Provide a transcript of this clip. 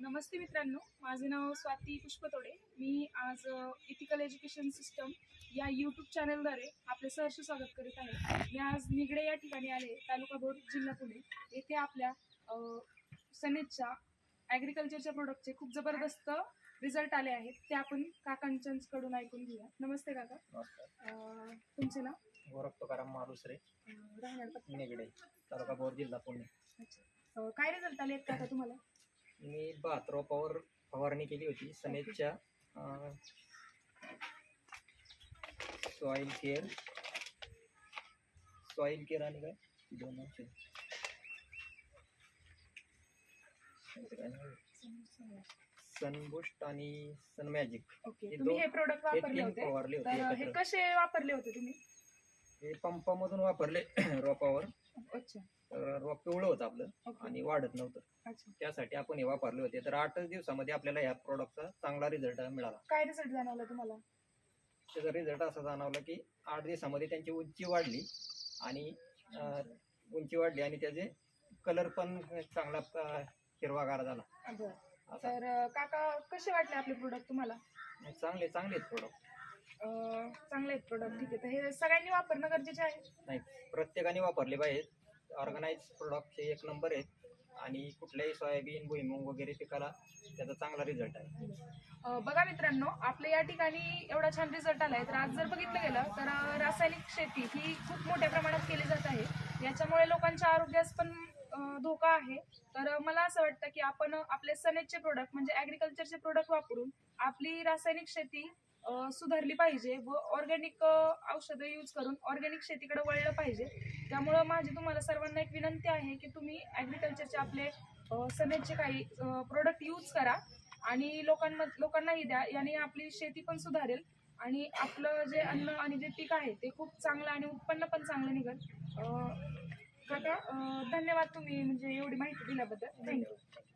नमस्ते मित्रांनो माझे नाव स्वाती पुष्पतोडे. मी आज इथिकल एज्युकेशन सिस्टम या यूट्यूब चॅनलद्वारे आपले सहर्ष स्वागत करीत आहे. मी आज निगडे या ठिकाणी आले तालुका बोर्ड जिल्हा पुणे. येथे आपल्या सनेजच्या ॲग्रिकल्चरच्या प्रोडक्टचे खूप जबरदस्त रिझल्ट आले आहेत. ते आपण काकांच्याकडून ऐकून घेऊया. नमस्ते काका. तुमचे नाव? गोरख तुकाराम राहणार पत्ता? निगडे तालुका बोर जिल्हा पुणे. काय रिझल्ट आले आहेत काका तुम्हाला? मी बहात्तर रोपावर फवारणी केली होती. सनेजच्या सॉईल केअर सॉईल केअर आणि काय? दोन सनबुस्ट आणि सन मॅजिक ओके हे तुम्ही हे प्रोडक्ट वापरले तीन होते. फवारले होते तर हे एकत्र. कसे वापरले होते तुम्ही? हे पंपामधून वापरले रोपावर अच्छा. रोप पिवळं होतं आपलं आणि वाढत नव्हतं. अच्छा. त्यासाठी आपण हे वापरले होते. तर आठच दिवसामध्ये आपल्याला ह्या प्रोडक्टचा चांगला रिझल्ट मिळाला. काय रिझल्ट जाणवला तुम्हाला? त्याचा रिझल्ट असा जाणवला की आठ दिवसामध्ये त्यांची उंची वाढली आणि अं, उंची वाढली आणि त्याचे कलर पण चांगला अं, हिरवागार झाला. बरं. असा. तर अं, काका कसे वाटले आपले प्रोडक्ट तुम्हाला? चांगले चांगले आहेत प्रोडक्ट अं, चांगले आहेत प्रोडक्ट ठीक आहे. तर हे सगळ्यांनी वापरणं गरजेचे आहे. नाही प्रत्येकाने वापरले पाहिजेत. ऑर्गनाईज प्रोडक्ट हे एक नंबर आहेत. आणि कुठल्याही सोयाबीन भुईमूग वगैरे पिकाला त्याचा चांगला रिझल्ट आहे. बघा मित्रांनो आपल्या या ठिकाणी एवढा छान रिझल्ट आलाय. तर आज जर बघितलं गेलं तर रासायनिक शेती ही खूप मोठ्या प्रमाणात केली जात आहे. याच्यामुळे लोकांच्या आरोग्यास पण धोका आहे. तर मला असं वाटतं की आपण आपले सनेजचे प्रोडक्ट म्हणजे ॲग्रिकल्चरचे प्रोडक्ट वापरून आपली रासायनिक शेती सुधारली पाहिजे व ऑर्गॅनिक औषधं यूज करून ऑर्गॅनिक शेतीकडे वळलं पाहिजे. त्यामुळं माझी तुम्हाला सर्वांना एक विनंती आहे की तुम्ही ॲग्रिकल्चरचे आपले अं, काही प्रोडक्ट यूज करा आणि लोकांम लोकांनाही द्या. याने आपली शेती पण सुधारेल आणि आपलं जे अन्न आणि जे पीक आहे ते खूप चांगलं आणि उत्पन्न पण चांगलं निघेल. काका धन्यवाद तुम्ही म्हणजे एवढी माहिती दिल्याबद्दल. थँक्यू.